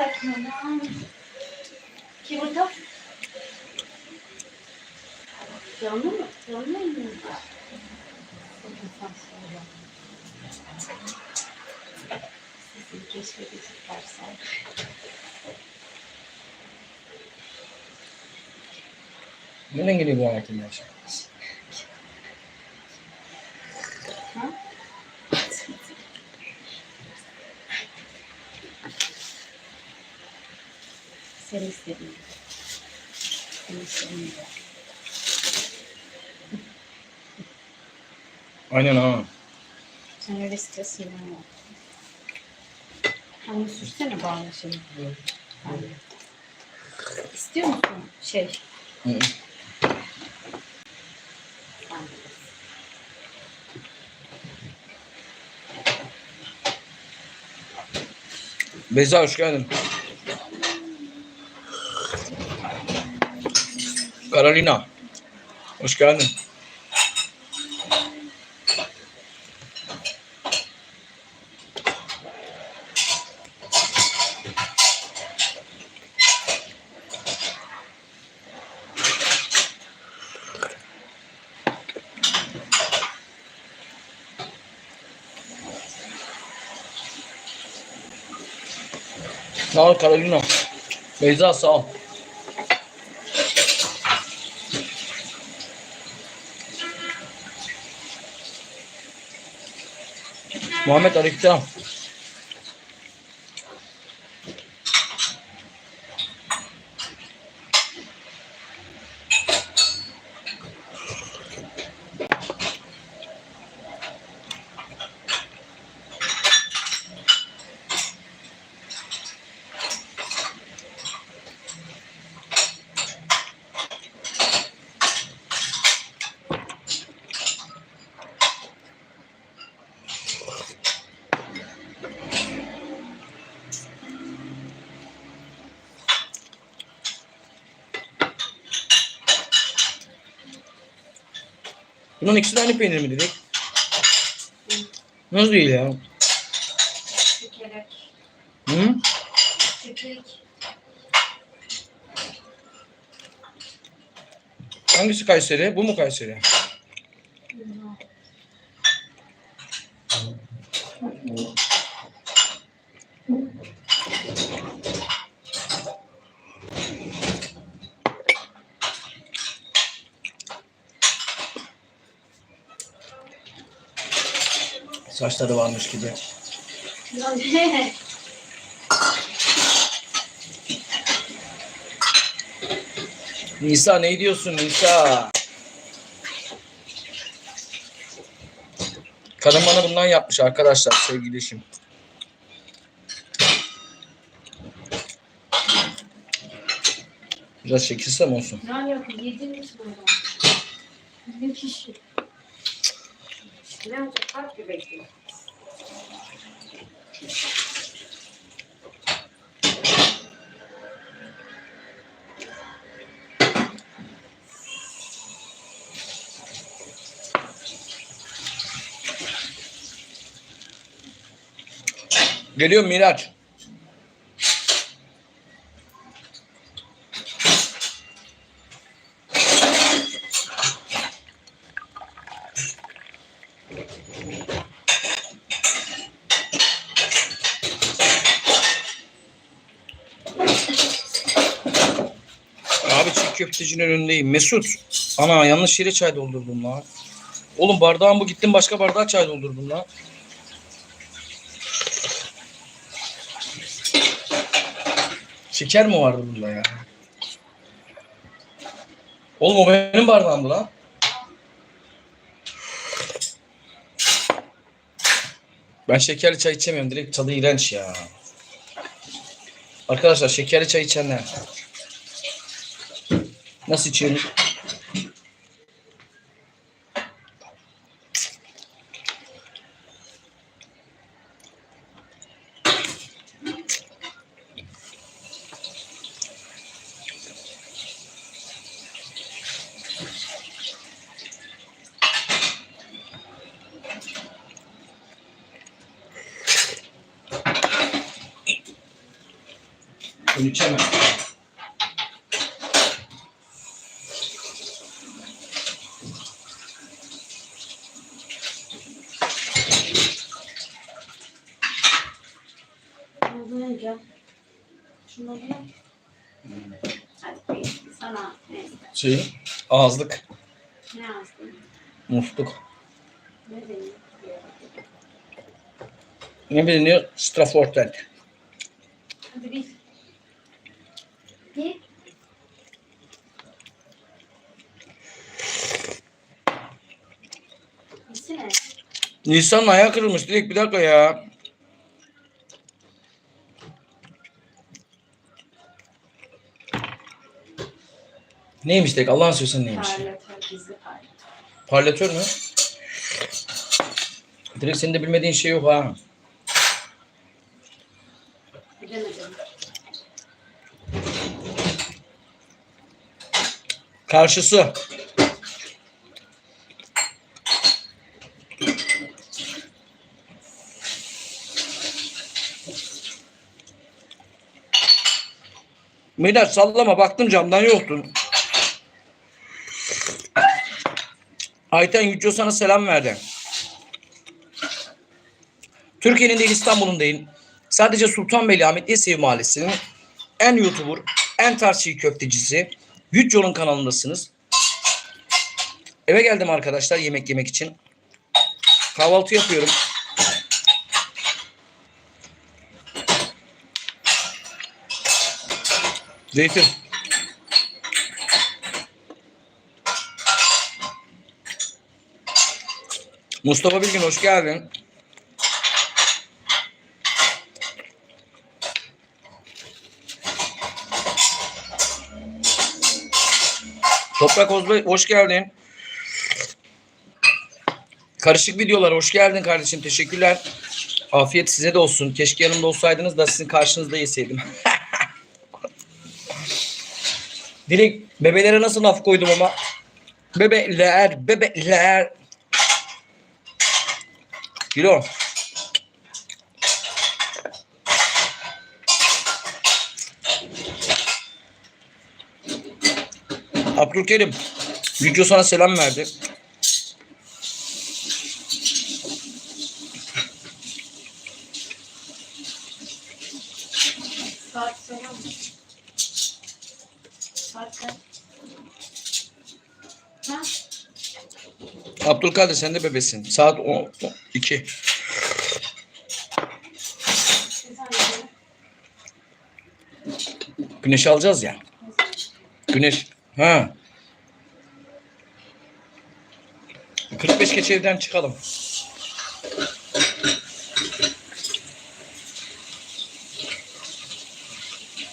takmadan. Kim burada? Canlı mı? Canlı mı? Sesini keşfedeceklerse. Nereden geliyor bu hareketler? Ha? Sen istedin. Sen istedin. Aynen ha. Sen öyle stresin var. Hani sürsene bana şey. İstiyor musun şey? Hı. Beyza hoş geldin. Carolina. Hoş geldin. Sağ ol Carolina. Beyza sağ ol. 我没得立场。Bunun ikisi de aynı peynir mi dedik? Nasıl değil ya? Sükerek. Hı? Sükerek. Hangisi Kayseri? Bu mu Kayseri? Saçları varmış gibi. Nisa ne diyorsun Nisa? Kadın bana bundan yapmış arkadaşlar sevgili eşim. Biraz çekilsem olsun. Ne alaka? Yediniz mi onu? Ne kişi? Ne olacak? Kalp bir bekliyor. Geliyor Miraç. Abi çiğ köftecinin önündeyim. Mesut. Ana yanlış yere çay doldurdum lan. Oğlum bardağın bu gittim başka bardağa çay doldurdum lan. Şeker mi vardı bunda ya? Oğlum o benim bardağımdı lan. Ben şekerli çay içemiyorum. Direkt tadı iğrenç ya. Arkadaşlar şekerli çay içenler. Nasıl içiyorsunuz? Neyse. Şey, ağızlık, Ne yazdın? musluk. Ne deniyor? Ne biliniyor? Straffortel. Hadi bil. Bil. Bilsene. Nisan'ın ayağı kırılmış. Dilek bir dakika ya. Neymiş Dilek? Allah'ın söylesen neymiş? Parlatör, gizli parlatör. Parlatör mü? Direkt senin de bilmediğin şey yok ha. Karşısı. Milat sallama baktım camdan yoktun. Ayten Yüce sana selam verdi. Türkiye'nin değil İstanbul'un değil. Sadece Sultanbeyli Ahmet Yesevi Mahallesi'nin en YouTuber, en tarz çiğ köftecisi. Yüzyol'un kanalındasınız. Eve geldim arkadaşlar yemek yemek için. Kahvaltı yapıyorum. Zeytin. Mustafa Bilgin hoş geldin. Toprak Ozbay hoş geldin. Karışık videolar hoş geldin kardeşim. Teşekkürler. Afiyet size de olsun. Keşke yanımda olsaydınız da sizin karşınızda yeseydim. Direkt bebelere nasıl laf koydum ama. Bebeler, bebeler. Kilo. Abdülkerim. Video sana selam verdi. Saat selam. Saat? Ha? Abdülkadir sen de bebesin. Saat 2. Bir saniye. Güneş alacağız ya. Güneş. Ha. 45 geç evden çıkalım.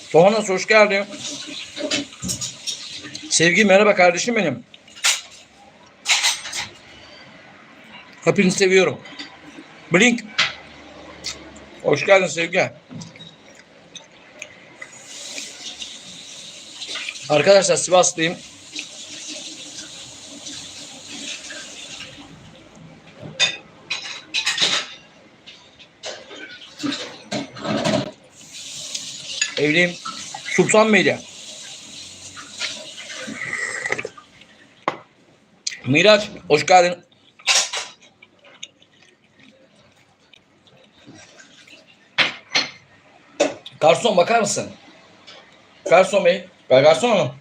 Soğanas hoş geldin. Sevgi merhaba kardeşim benim. Hepinizi seviyorum. Blink. Hoş geldin Sevgi. Arkadaşlar Sivaslıyım. Evliyim. Sultanbeyli. Miraç hoş geldin. Garson bakar mısın? Garson bey. Ben garson hanım.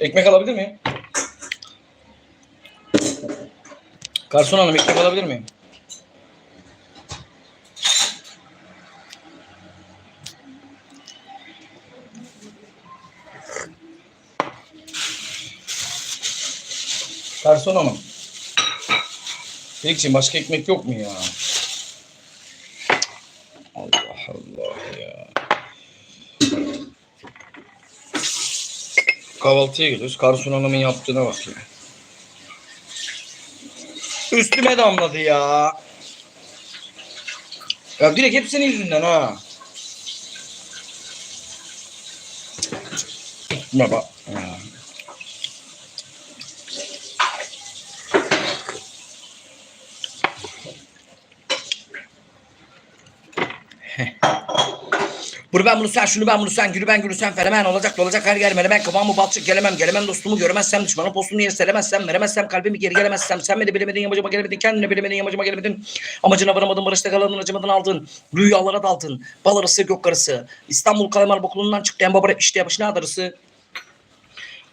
Ekmek alabilir miyim? Garson hanım ekmek alabilir miyim? Garson hanım. Peki başka ekmek yok mu ya? Allah Allah ya. Kahvaltıya gidiyoruz. Karsun Hanım'ın yaptığına bak ya. Üstüme damladı ya. Ya direkt hep senin yüzünden ha. Üstüme bak. Ya. Bunu ben bunu sen şunu ben bunu sen gülü ben gülü sen fenomen olacak da olacak her yer ben kıvamı balçık gelemem gelemem dostumu göremezsem düşmanın postunu yer seremezsem veremezsem kalbimi geri gelemezsem sen beni bilemedin yamacıma gelemedin kendini bilemedin yamacıma gelemedin. Amacına varamadın barışta kalanın acımadın aldın. Rüyalara daldın. Bal arısı gök arısı. İstanbul Kalamar Bokulu'ndan çıktı en baba rap işte yapış ne adarısı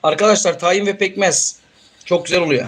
Arkadaşlar tahin ve pekmez. Çok güzel oluyor.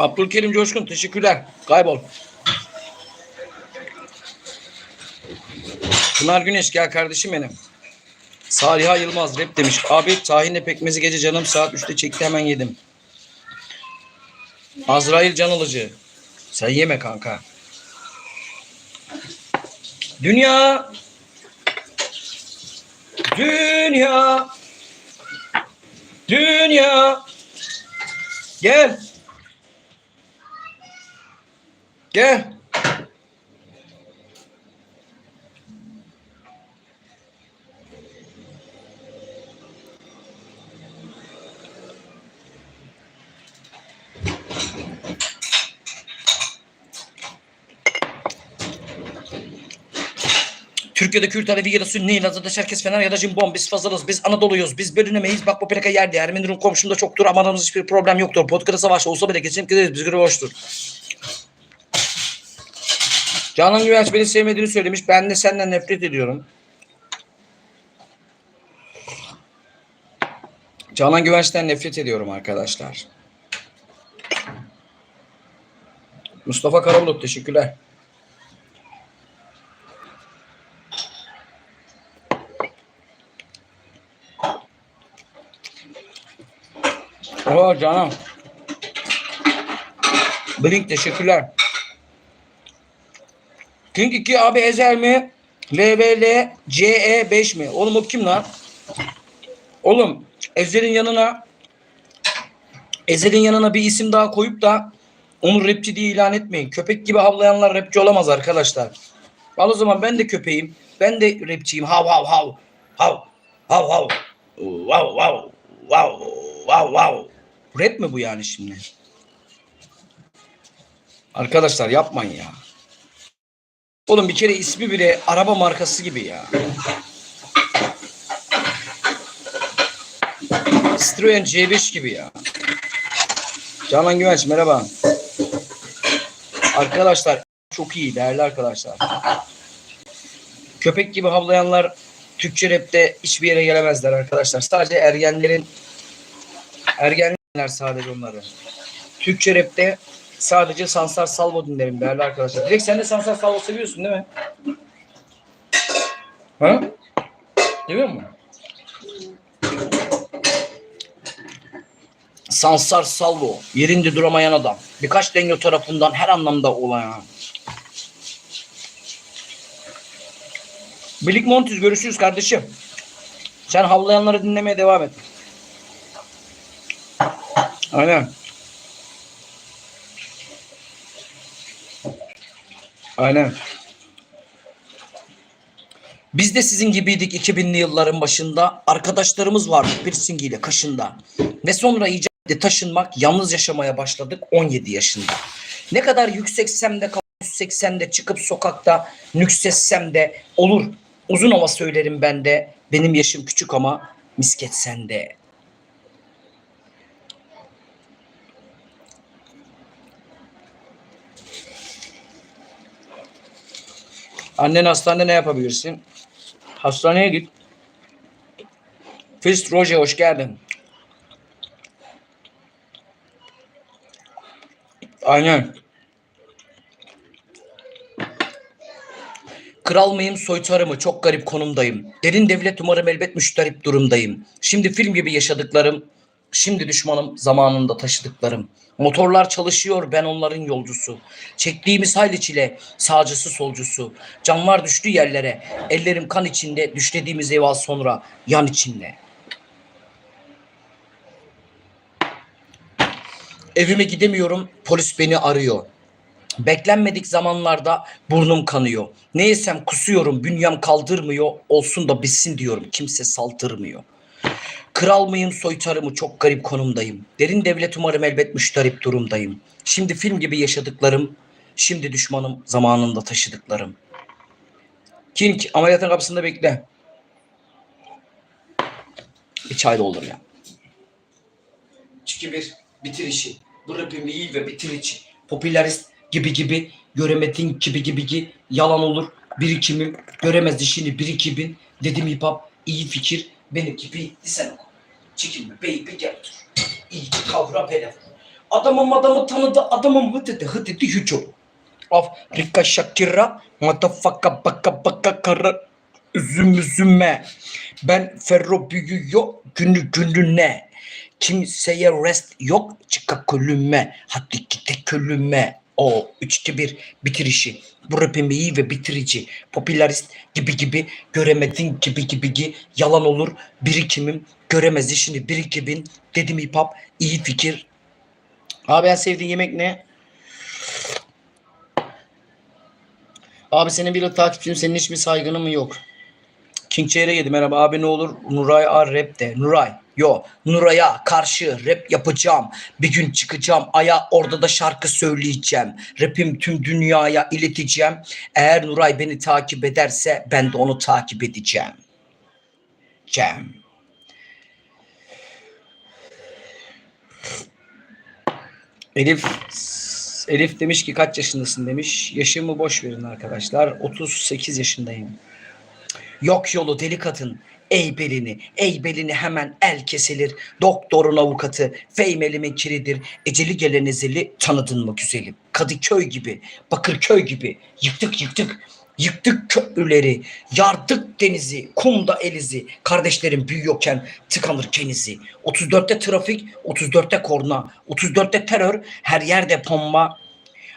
Abdülkerim Coşkun teşekkürler. Kaybol. Pınar Güneş gel kardeşim benim. Saliha Yılmaz rap demiş. Abi tahinle pekmezi gece canım saat 3'te çekti hemen yedim. Azrail can alıcı. Sen yeme kanka. Dünya. Dünya. Dünya. Gel. Gel. Türkiye'de Kürt, Alevi ya da Sünni, Lazada, Çerkes, Fener ya da Cimbom. Biz fazlalız, biz Anadolu'yuz, biz bölünemeyiz. Bak bu plaka yerde, Ermeni Rum komşumda çoktur. Amanımız hiçbir problem yoktur. Podkara savaş olsa bile geçinip gideriz, biz göre boştur. Canan Güvenç beni sevmediğini söylemiş. Ben de senden nefret ediyorum. Canan Güvenç'ten nefret ediyorum arkadaşlar. Mustafa Karabulut teşekkürler. Oo canım. Blink teşekkürler. King 2 abi Ezel mi? LBL CE 5 mi? Oğlum o kim lan? Oğlum Ezel'in yanına Ezel'in yanına bir isim daha koyup da onu rapçi diye ilan etmeyin. Köpek gibi havlayanlar rapçi olamaz arkadaşlar. Al o zaman ben de köpeğim. Ben de rapçiyim. Hav hav hav. Hav. Hav hav. Wow wow. Wow. Wow wow. Rap mi bu yani şimdi? Arkadaşlar yapmayın ya. Oğlum bir kere ismi bile araba markası gibi ya. Citroen C5 gibi ya. Canan Güvenç merhaba. Arkadaşlar çok iyi değerli arkadaşlar. Köpek gibi havlayanlar Türkçe rapte hiçbir yere gelemezler arkadaşlar. Sadece ergenlerin ergenler sadece onları. Türkçe rapte sadece Sansar Salvo dinlerim değerli arkadaşlar. Direkt sen de Sansar Salvo seviyorsun değil mi? Ha? Seviyor musun? Sansar Salvo. Yerinde duramayan adam. Birkaç denge tarafından her anlamda olayan. Bilik Montiz görüşürüz kardeşim. Sen havlayanları dinlemeye devam et. Aynen. Aynen. Biz de sizin gibiydik 2000'li yılların başında. Arkadaşlarımız vardı piercingiyle kaşında. Ve sonra iyice taşınmak, yalnız yaşamaya başladık 17 yaşında. Ne kadar yükseksem de yükseksem de çıkıp sokakta nüksetsem de olur. Uzun hava söylerim ben de. Benim yaşım küçük ama misket sende. Annen hastanede ne yapabilirsin? Hastaneye git. Fist Roger hoş geldin. Aynen. Kral mıyım soytarı mı çok garip konumdayım. Derin devlet umarım elbet müşterip durumdayım. Şimdi film gibi yaşadıklarım Şimdi düşmanım zamanında taşıdıklarım. Motorlar çalışıyor ben onların yolcusu. Çektiğimiz hayli çile sağcısı solcusu. Canlar düştü yerlere. Ellerim kan içinde düşlediğimiz eyvah sonra yan içinde. Evime gidemiyorum polis beni arıyor. Beklenmedik zamanlarda burnum kanıyor. Ne yesem kusuyorum, bünyem kaldırmıyor. Olsun da bitsin diyorum, kimse saldırmıyor. Kral mıyım, soytarı çok garip konumdayım. Derin devlet umarım elbet müşterip durumdayım. Şimdi film gibi yaşadıklarım, şimdi düşmanım zamanında taşıdıklarım. King ameliyatın kapısında bekle. Bir çay doldur ya. 2-1 bitir işi. Bu rapimi iyi ve bitir içi. Popülerist gibi gibi göremedin gibi gibi ki yalan olur. Birikimim göremez işini birikibin. Dedim hip hop iyi fikir. Benim gibi sen oku. Çekinme baby gel otur. İyi kavra beni. Adamım adamı tanıdı adamım hı dedi hı dedi hücum. Afrika Shakira motherfucker baka baka kara üzüm üzüme. Ben ferro büyüyor günü gününe. Kimseye rest yok çıka kulüme. Hadi gide külüme. O üçte bir bitirişi. Bu rapim iyi ve bitirici. Popülerist gibi gibi göremedin gibi gibi gi. Yalan olur birikimim göremez işini birikibin. Dedim hip hop iyi fikir. Abi en sevdiğin yemek ne? Abi senin bir takipçin senin hiç mi saygının mı yok? King Çeyre geldi. Merhaba abi ne olur Nuray A rap de. Nuray. Yo. Nuray'a karşı rap yapacağım. Bir gün çıkacağım aya orada da şarkı söyleyeceğim. Rapim tüm dünyaya ileteceğim. Eğer Nuray beni takip ederse ben de onu takip edeceğim. Cem. Elif Elif demiş ki kaç yaşındasın demiş. Yaşımı boş verin arkadaşlar. 38 yaşındayım. Yok yolu deli kadın. Ey belini, ey belini hemen el kesilir. Doktorun avukatı, feymelimin kiridir. Eceli gelen ezeli tanıdın mı güzelim? Kadıköy gibi, Bakırköy gibi. Yıktık yıktık, yıktık köprüleri. Yardık denizi, kumda elizi. Kardeşlerim büyüyorken tıkanır kenizi. 34'te trafik, 34'te korna, 34'te terör, her yerde pomba.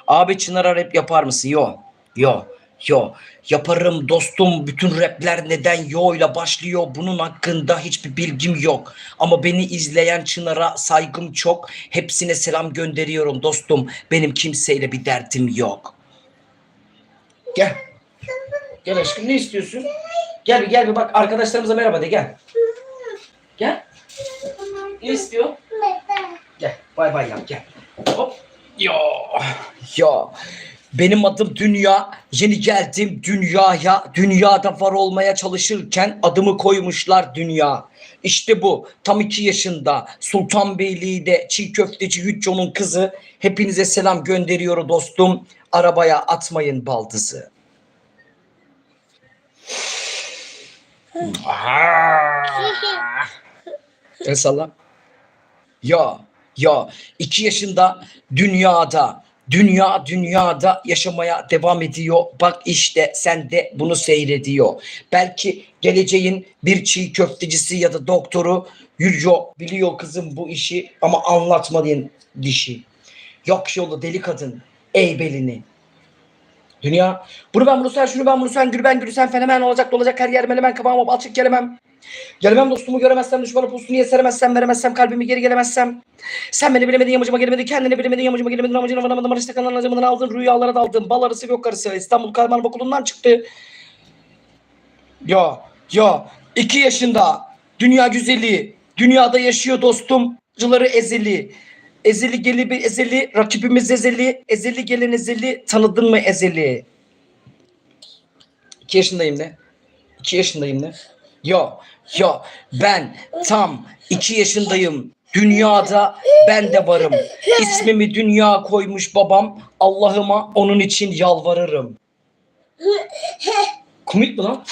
Abi Çınar'a rap yapar mısın? Yo. Yo. Yo. Yaparım dostum. Bütün rapler neden yo ile başlıyor. Bunun hakkında hiçbir bilgim yok. Ama beni izleyen Çınar'a saygım çok. Hepsine selam gönderiyorum dostum. Benim kimseyle bir derdim yok. Gel. Gel aşkım ne istiyorsun? Gel bir gel bir bak arkadaşlarımıza merhaba de gel. Gel. Ne istiyor? Gel. Bay bay yap gel. Hop. Ya. Ya. Benim adım Dünya. Yeni geldim dünyaya. Dünyada var olmaya çalışırken adımı koymuşlar dünya. İşte bu. Tam iki yaşında. Sultanbeyli'de çiğ köfteci Yücco'nun kızı. Hepinize selam gönderiyor dostum. Arabaya atmayın baldızı. El salla. Ya ya iki yaşında dünyada dünya dünyada yaşamaya devam ediyor. Bak işte sen de bunu seyrediyor. Belki geleceğin bir çiğ köftecisi ya da doktoru Yürüyor biliyor kızım bu işi ama anlatmadığın dişi. Yok yolu deli kadın ey belini. Dünya bunu ben bunu sen şunu ben bunu sen gül ben gülü sen fenomen olacak dolacak her yer menemen kıvama balçık gelemem. Gelemem dostumu göremezsem düşmanı postunu niye seremezsem veremezsem kalbimi geri gelemezsem. Sen beni bilemedin yamacıma gelemedin kendini bilemedin yamacıma gelemedin amacına varamadın barışta kalan acımından aldın rüyalara daldın bal arısı yok karısı İstanbul Karman Okulu'ndan çıktı. Ya ya iki yaşında dünya güzeli dünyada yaşıyor dostum cıları ezeli. Ezeli geli bir ezeli rakibimiz ezeli ezeli gelen ezeli tanıdın mı ezeli? İki yaşındayım de. İki yaşındayım de. Yo, yo, ben tam iki yaşındayım. Dünyada ben de varım. İsmimi dünya koymuş babam. Allah'ıma onun için yalvarırım. Komik mi lan?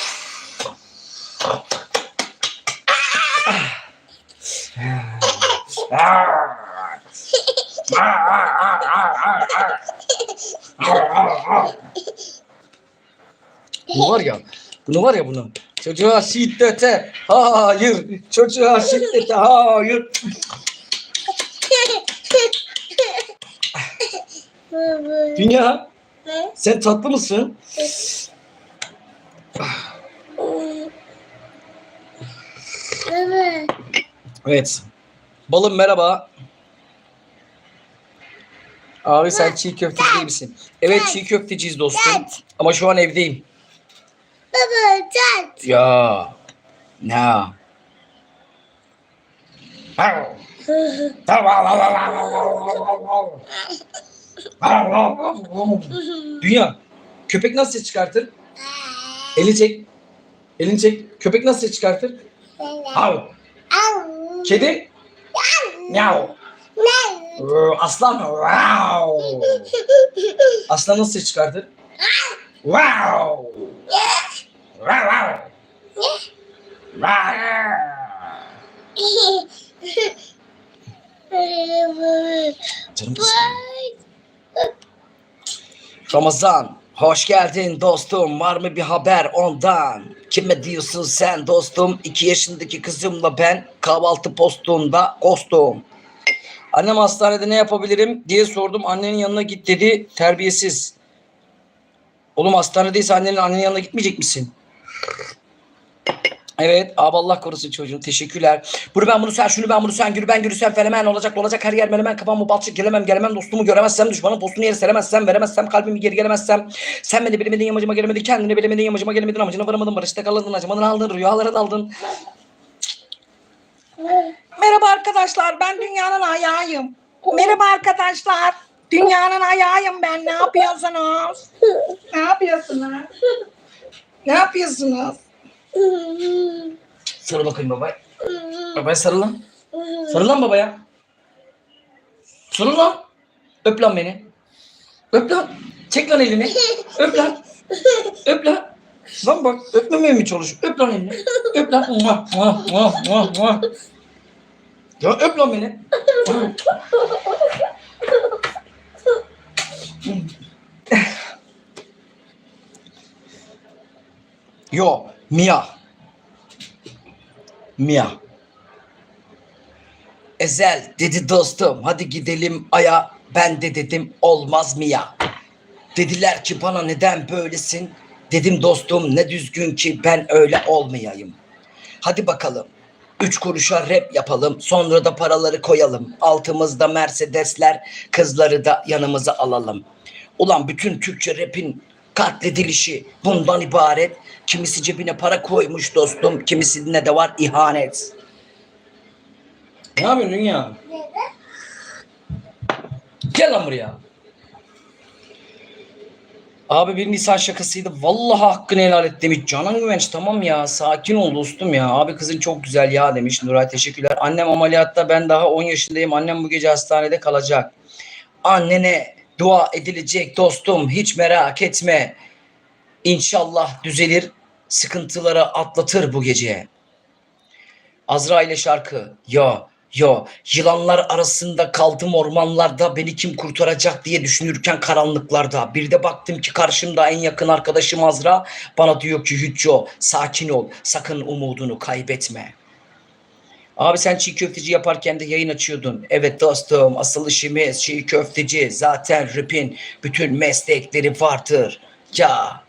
Bu var ya, bunu var ya bunu. Çocuğa şiddete hayır. Çocuğa şiddete hayır. Dünya sen tatlı mısın? Evet. Evet. Balım merhaba. Abi sen çiğ köfteci değil misin? Evet çiğ köfteciyiz dostum. Ama şu an evdeyim. Baba cat. Ya. Ne? Dünya. Köpek nasıl ses çıkartır? Elini çek. Elini çek. Köpek nasıl ses çıkartır? Hav. Kedi? Miau. Aslan? Aslan nasıl ses çıkartır? Wow. Canım. Ramazan, hoş geldin dostum. Var mı bir haber ondan? Kime diyorsun sen dostum? İki yaşındaki kızımla ben kahvaltı postunda kostum. Annem hastanede ne yapabilirim diye sordum. Annenin yanına git dedi. Terbiyesiz. Oğlum hastanedeyse annenin annenin yanına gitmeyecek misin? Evet. Abi Allah korusun çocuğum. Teşekkürler. Bunu ben bunu sen şunu ben bunu sen gürü ben gürü sen felemen olacak olacak her yer menemen kafam bu balçık gelemem gelemem dostumu göremezsem düşmanın postunu yere seremezsem veremezsem kalbimi geri gelemezsem sen beni bilemedin yamacıma gelemedin kendini bilemedin yamacıma gelemedin amacına varamadın barışta kalırdın acımadın aldın rüyalara daldın. Merhaba arkadaşlar ben dünyanın ayağıyım. Merhaba arkadaşlar. Dünyanın ayağıyım ben. Ne yapıyorsunuz? Ne yapıyorsunuz? Ne yapıyorsunuz? Sarıl bakayım baba. Babaya sarıl lan. Sarıl lan babaya. Sarıl lan. Öp lan beni. Öp lan. Çek lan elini. Öp lan. Öp lan. Lan bak öpmemeye mi çalışıyor? Öp lan elini. Öp lan. Muah, muah, muah, muah, muah. Ya öp lan beni. Yo, Mia. Mia. Ezel dedi dostum hadi gidelim aya. Ben de dedim olmaz Mia. Dediler ki bana neden böylesin? Dedim dostum ne düzgün ki ben öyle olmayayım. Hadi bakalım. Üç kuruşa rap yapalım. Sonra da paraları koyalım. Altımızda Mercedesler, kızları da yanımıza alalım. Ulan bütün Türkçe rapin katledilişi bundan ibaret. Kimisi cebine para koymuş dostum. Kimisinde de var ihanet. Ne yapıyorsun ya? Gel lan buraya. Abi bir Nisan şakasıydı. Vallahi hakkını helal et demiş. Canan Güvenç tamam ya sakin ol dostum ya. Abi kızın çok güzel ya demiş. Nuray teşekkürler. Annem ameliyatta ben daha 10 yaşındayım. Annem bu gece hastanede kalacak. Annene dua edilecek dostum. Hiç merak etme. İnşallah düzelir. Sıkıntıları atlatır bu gece. Azra ile şarkı. Ya ya yılanlar arasında kaldım ormanlarda beni kim kurtaracak diye düşünürken karanlıklarda. Bir de baktım ki karşımda en yakın arkadaşım Azra bana diyor ki Hücco sakin ol sakın umudunu kaybetme. Abi sen çiğ köfteci yaparken de yayın açıyordun. Evet dostum asıl işimiz çiğ köfteci. Zaten rapin bütün meslekleri vardır. Ya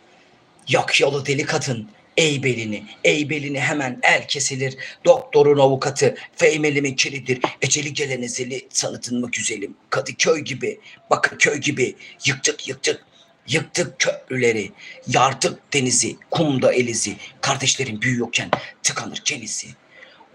Yak yolu deli kadın. Ey belini, ey belini hemen el kesilir. Doktorun avukatı, feymelimin kiridir. Eceli gelen ezeli, sanatın mı güzelim? Kadıköy gibi, Bakırköy gibi. Yıktık yıktık, yıktık köprüleri. Yardık denizi, kumda elizi. Kardeşlerin büyüyorken tıkanır kenizi.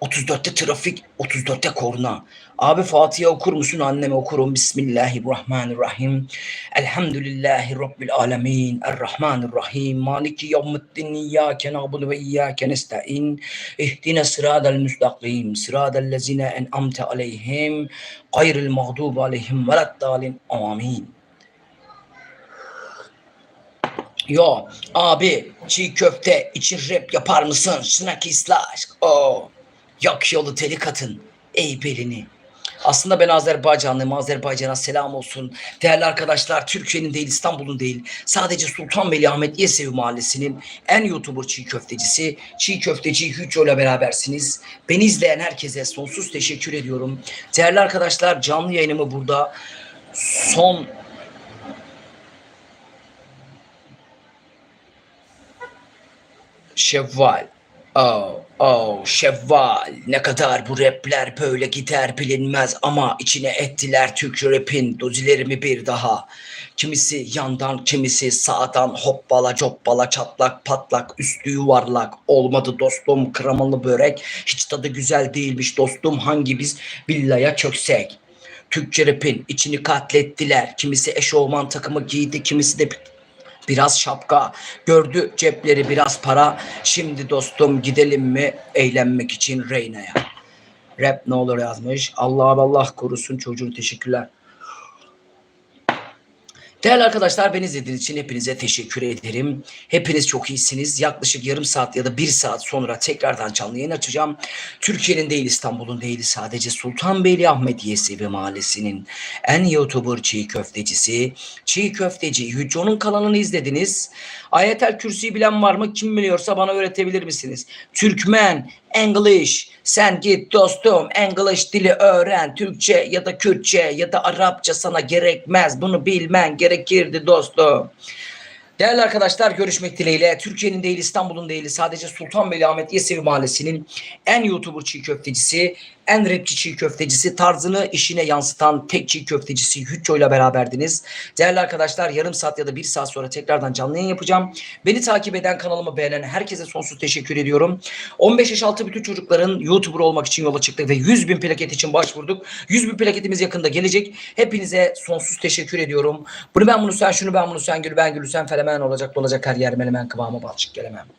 34'te trafik, 34'te korna. Abi Fatiha okur musun? Anneme okurum. Bismillahirrahmanirrahim. Elhamdülillahi Rabbil alemin. Errahmanirrahim. Maliki yevmiddin. İyyâke na'budu ve iyyâke nesta'in. İhdine sıradel müstakim. Sıradel lezine en'amte aleyhim. Gayril mağdubu aleyhim. Veleddalin. Amin. Yo abi çiğ köfte için rap yapar mısın? Snack islaş. Oh. Yak yolu telik ey belini. Aslında ben Azerbaycanlıyım. Azerbaycan'a selam olsun. Değerli arkadaşlar Türkiye'nin değil İstanbul'un değil sadece Sultanbeyli Ahmet Yesevi Mahallesi'nin en YouTuber çiğ köftecisi Çiğ Köfteci Hücco ile berabersiniz. Beni izleyen herkese sonsuz teşekkür ediyorum. Değerli arkadaşlar canlı yayınımı burada son Şevval Oh, oh, Şevval. Ne kadar bu rapler böyle gider bilinmez ama içine ettiler Türk rapin dozilerimi bir daha. Kimisi yandan, kimisi sağdan hoppala coppala çatlak patlak üstü yuvarlak. Olmadı dostum kremalı börek. Hiç tadı güzel değilmiş dostum hangi biz villaya çöksek. Türkçe rapin içini katlettiler. Kimisi eşofman takımı giydi, kimisi de biraz şapka. Gördü cepleri biraz para. Şimdi dostum gidelim mi eğlenmek için Reyna'ya. Rap ne olur yazmış. Allah Allah korusun çocuğun teşekkürler. Değerli arkadaşlar beni izlediğiniz için hepinize teşekkür ederim. Hepiniz çok iyisiniz. Yaklaşık yarım saat ya da bir saat sonra tekrardan canlı yayın açacağım. Türkiye'nin değil İstanbul'un değil sadece Sultanbeyli Ahmediye ve Mahallesi'nin en YouTuber çiğ köftecisi, çiğ köfteci Yüco'nun kanalını izlediniz. Ayetel Kürsi'yi bilen var mı? Kim biliyorsa bana öğretebilir misiniz? Türkmen, English, sen git dostum English dili öğren. Türkçe ya da Kürtçe ya da Arapça sana gerekmez. Bunu bilmen gerekirdi dostum. Değerli arkadaşlar görüşmek dileğiyle Türkiye'nin değil İstanbul'un değil sadece Sultanbeyli Ahmet Yesevi Mahallesi'nin en YouTuber çiğ köftecisi, en rapçi çiğ köftecisi, tarzını işine yansıtan tek çiğ köftecisi Hücco ile beraberdiniz. Değerli arkadaşlar yarım saat ya da bir saat sonra tekrardan canlı yayın yapacağım. Beni takip eden kanalımı beğenen herkese sonsuz teşekkür ediyorum. 15 yaş altı bütün çocukların YouTuber olmak için yola çıktık ve 100 bin plaket için başvurduk. 100 bin plaketimiz yakında gelecek. Hepinize sonsuz teşekkür ediyorum. Bunu ben bunu sen şunu ben bunu sen gül ben gülü sen felemen olacak olacak her yer melemen kıvamı balçık gelemem.